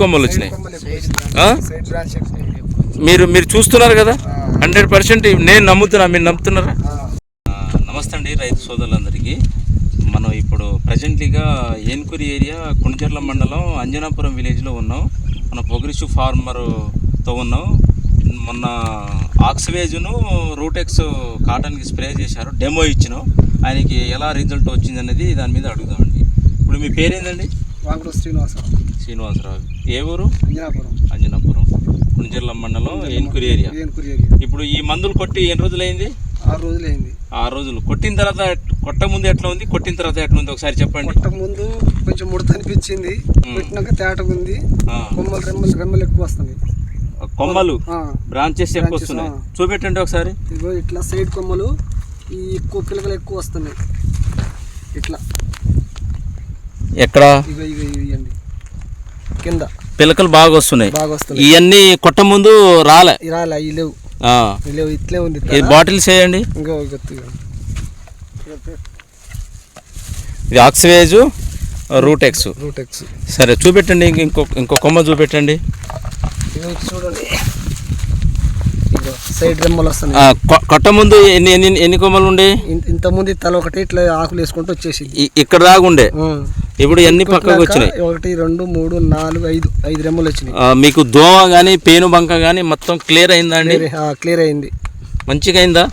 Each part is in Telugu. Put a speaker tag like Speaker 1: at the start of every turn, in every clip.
Speaker 1: కొమ్మలు వచ్చినాయి. మీరు మీరు చూస్తున్నారు కదా. హండ్రెడ్ పర్సెంట్ నేను నమ్ముతున్నా. మీరు నమ్ముతున్నారా. నమస్తే అండి రైతు సోదరులందరికీ. మనం ఇప్పుడు ప్రజెంట్లీగా ఏన్కూరి ఏరియా కుంజర్ల మండలం అంజనాపురం విలేజ్లో ఉన్నాం. మన పొగిరిషు ఫార్మర్తో ఉన్నాం. మొన్న ఆక్సివేజ్ను రూటెక్స్ కాటన్కి స్ప్రే చేశారు. డెమో ఇచ్చినాం. ఆయనకి ఎలా రిజల్ట్ వచ్చింది అనేది దాని మీద అడుగుదామండి. ఇప్పుడు మీ పేరేందండి?
Speaker 2: వాంకుడు శ్రీనివాసరావు.
Speaker 1: శ్రీనివాసరావు. ఏ ఊరు?
Speaker 2: అంజనాపురం.
Speaker 1: అంజనాపురం. కుంజర్ల మండలం ఏన్కూరి ఏరియా. ఇప్పుడు ఈ మందులు కొట్టి ఎన్ని రోజులైంది?
Speaker 2: ఆరు రోజులైంది.
Speaker 1: ఆ రోజులు. కొట్టిన తర్వాత కొట్ట ముందు ఎట్లా ఉంది? కొట్టిన తర్వాత ఎట్లా ఉంది? ఒకసారి చెప్పండి.
Speaker 2: కొట్ట ముందు కొంచెం ముడత అనిపించింది. పెట్టినాక తేటగా ఉంది. కొమ్మలు రెమ్మలు రెమ్మలు ఎక్కువ వస్తున్నాయి.
Speaker 1: కొమ్మలు? బ్రాంచెస్ ఎక్కువ వస్తున్నాయి. చూపెట్టండి ఒకసారి.
Speaker 2: ఇట్లా సైడ్ కొమ్మలు ఈ ఎక్కువ పిలకలు ఎక్కువ వస్తున్నాయి. ఇట్లా.
Speaker 1: ఎక్కడ?
Speaker 2: ఇవ్వండి కింద.
Speaker 1: పిలకలు బాగా వస్తున్నాయి.
Speaker 2: బాగా వస్తున్నాయి.
Speaker 1: ఇవన్నీ కొట్ట ముందు రాలే.
Speaker 2: అవి లేవు. లేవు ఇట్లే ఉంది
Speaker 1: ఇది బాటిల్స్ వేయండి.
Speaker 2: ఇంకో
Speaker 1: ఇది ఆక్సివేజ్ రూటెక్స్.
Speaker 2: రూటెక్స్.
Speaker 1: సరే చూపెట్టండి ఇంక- ఇంకో ఇంకో కొమ్మ చూపెట్టండి.
Speaker 2: చూడండి. సైడ్ రెమ్మలు వస్తున్నాయి.
Speaker 1: కొట్ట ముందు ఎన్ని ఎన్ని ఎన్ని కొమ్మలు ఉండే?
Speaker 2: ఇంత- ఇంతకుముందు తల ఒకటి ఇట్లా ఆకులు వేసుకుంటూ వచ్చేసింది.
Speaker 1: ఇ- ఇక్కడ
Speaker 2: ఉం.
Speaker 1: ఇప్పుడు ఎన్ని పక్కకు వచ్చినాయి?
Speaker 2: ఒకటి రెండు మూడు నాలుగు ఐదు ఐదు రెమ్మలు వచ్చినాయి.
Speaker 1: మీకు దోమ కానీ పేను బంక కానీ మొత్తం క్లియర్ అయిందా అండి?
Speaker 2: క్లియర్ అయింది.
Speaker 1: మంచిగా అయిందా?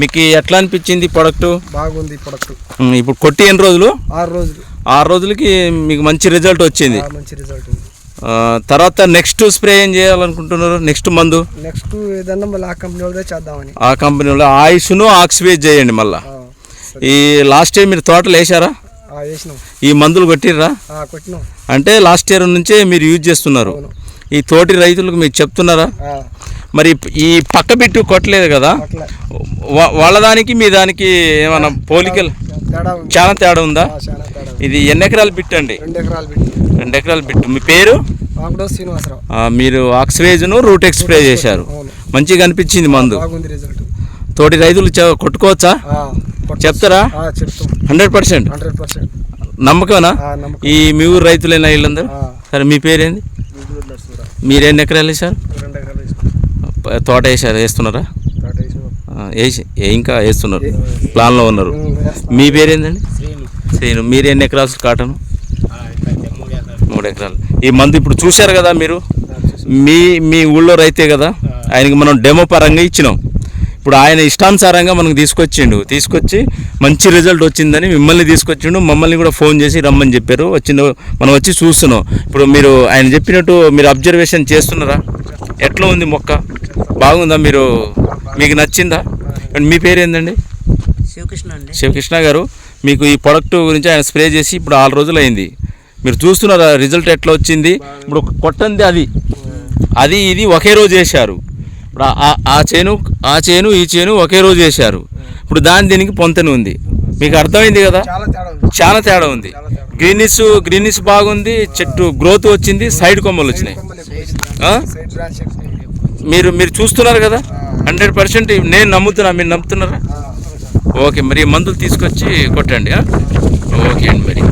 Speaker 1: మీకు ఎట్లా అనిపించింది ప్రొడక్ట్
Speaker 2: బాగుంది ప్రొడక్ట్
Speaker 1: ఇప్పుడు కొట్టి ఎన్ని రోజులు?
Speaker 2: ఆరు రోజులు.
Speaker 1: ఆరు రోజులకి మీకు మంచి రిజల్ట్ వచ్చింది.
Speaker 2: మంచి రిజల్ట్
Speaker 1: తర్వాత నెక్స్ట్ స్ప్రే ఏం చేయాలనుకుంటున్నారు? నెక్స్ట్ మందు?
Speaker 2: నెక్స్ట్ ఏదన్నా మళ్ళీ ఆ కంపెనీ వాళ్ళదే చేద్దామని.
Speaker 1: ఆ కంపెనీలో ఆయుష్ను ఆక్సివేజ్ చేయండి మళ్ళా. ఈ లాస్ట్ టైం మీరు తోటలు వేసారా ఈ మందులు కొట్టిర్రా?
Speaker 2: కొట్టినాం.
Speaker 1: అంటే లాస్ట్ ఇయర్ నుంచే మీరు యూజ్ చేస్తున్నారు. ఈ తోటి రైతులకు మీరు చెప్తున్నారా? మరి ఈ పక్క బిట్టు కొట్టలేదు కదా? వాళ్ళ దానికి మీ దానికి ఏమన్నా పోలికలు? చాలా తేడా ఉందా. ఇది ఎన్ని ఎకరాలు బిట్ అండి?
Speaker 2: రెండు ఎకరాలు
Speaker 1: బిట్టు మీ పేరు? మీరు ఆక్సివేజ్ను రూట్ స్ప్రే చేశారు. మంచిగా అనిపించింది మందు. తోటి రైతులు కొట్టుకోవచ్చా. చెప్తారా? Hundred percent?
Speaker 2: Hundred percent.
Speaker 1: నమ్మకమేనా?
Speaker 2: నమ్మకం.
Speaker 1: ఈ మీ ఊరు రైతులైనా వీళ్ళందరూ? సరే మీ పేరేంది. మీరెన్ని ఎకరాలు ప- తోట వేసారు వేస్తున్నారా? వేసి. ఏ- ఇంకా వేస్తున్నారు? ప్లాన్లో ఉన్నారు. మీ పేరేందండి?
Speaker 2: శ్రీను.
Speaker 1: శ్రీను. మీరు ఎన్ని ఎకరాలు కాటను?
Speaker 2: మూడు ఎకరాలు.
Speaker 1: ఈ మందు ఇప్పుడు చూశారు కదా మీరు? మీ మీ ఊళ్ళో రైతే కదా? ఆయనకి మనం డెమో పరంగా ఇచ్చినాం. ఇప్పుడు ఆయన ఇష్టానుసారంగా మనకు తీసుకొచ్చిండు. తీసుకొచ్చి మంచి రిజల్ట్ వచ్చిందని మిమ్మల్ని తీసుకొచ్చిండు. మమ్మల్ని కూడా ఫోన్ చేసి రమ్మని చెప్పారు. వచ్చిందో మనం వచ్చి చూస్తున్నాం. ఇప్పుడు మీరు ఆయన చెప్పినట్టు మీరు అబ్జర్వేషన్ చేస్తున్నారా? ఎట్లా ఉంది మొక్క? బాగుందా మీరు? మీకు నచ్చిందా? అండ్ మీ పేరు ఏందండి?
Speaker 2: శివకృష్ణ అండి.
Speaker 1: శివకృష్ణ గారు మీకు ఈ ప్రొడక్ట్ గురించి ఆయన స్ప్రే చేసి ఇప్పుడు ఆరు రోజులు అయింది మీరు చూస్తున్నారా? రిజల్ట్ ఎట్లా వచ్చింది? ఇప్పుడు కొట్టంది అది. అది ఇది ఒకే రోజు వేశారు ఇప్పుడు ఆ- చేను ఆ చేను ఈ చేను ఒకే రోజు వేశారు ఇప్పుడు దాని దీనికి పొంతన ఉంది. మీకు అర్థమైంది కదా?
Speaker 2: చాలా తేడా ఉంది.
Speaker 1: గ్రీనిస్ గ్రీనిస్ బాగుంది చెట్టు గ్రోత్ వచ్చింది సైడ్ కొమ్మలు వచ్చినాయి. మీరు మీరు చూస్తున్నారు కదా? హండ్రెడ్ పర్సెంట్ నేను నమ్ముతున్నా. మీరు నమ్ముతున్నారా? ఓకే మరి మందులు తీసుకొచ్చి కొట్టండి? ఓకే అండి మరి.